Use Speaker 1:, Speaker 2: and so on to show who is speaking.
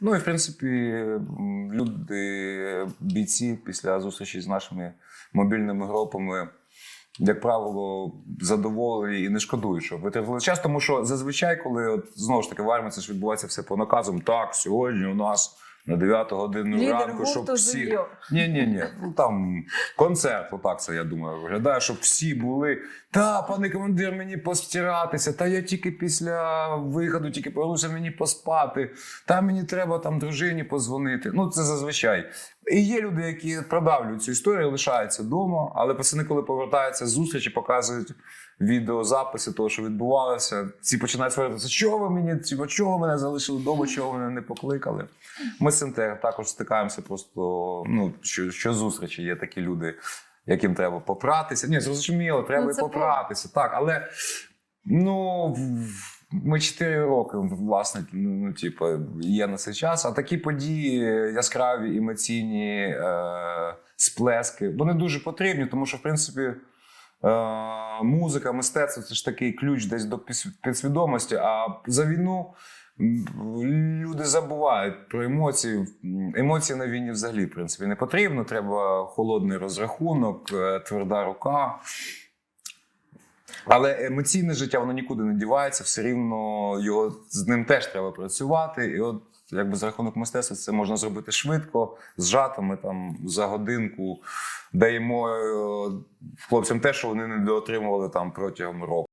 Speaker 1: Ну і в принципі, люди, бійці після зустрічі з нашими мобільними групами, як правило, задоволені і не шкодують, що витратили час, тому що зазвичай, коли от, знову ж таки в армії це ж відбувається все по наказам, так, сьогодні у нас на 9 годину
Speaker 2: Лідер
Speaker 1: ранку, щоб всі. Ні, ні, ні. Ну там концерт, отак це я думаю, виглядає, щоб всі були. Та, пане командир, мені постиратися, та я тільки після виходу, тільки повернуся мені поспати. Та мені треба там дружині позвонити. Ну, це зазвичай. І є люди, які продавлюють цю історію, лишаються вдома, але пацани, коли повертаються з зустрічі, показують відеозаписи того, що відбувалося. Ці починають сваритися, чого ви мені, чого мене залишили вдома, чого мене не покликали. Ми з цим також стикаємося просто, ну, що, що зустрічі є такі люди, яким треба попратися. Ні, зрозуміло, треба
Speaker 2: Ну,
Speaker 1: і попратися. Так, але ну. Ми 4 роки, власне, ну, типу, є на цей час. А такі події, яскраві, емоційні е, сплески, вони дуже потрібні, тому що, в принципі, музика, мистецтво це ж такий ключ десь до підсвідомості. А за війну люди забувають про емоції. Емоції на війні взагалі, в принципі, не потрібно. Треба холодний розрахунок, е, тверда рука. Але емоційне життя воно нікуди не дівається, все рівно його з ним теж треба працювати. І от якби за рахунок мистецтва це можна зробити швидко, зжато. Ми там за годинку даємо е, хлопцям те, що вони не доотримували там протягом року.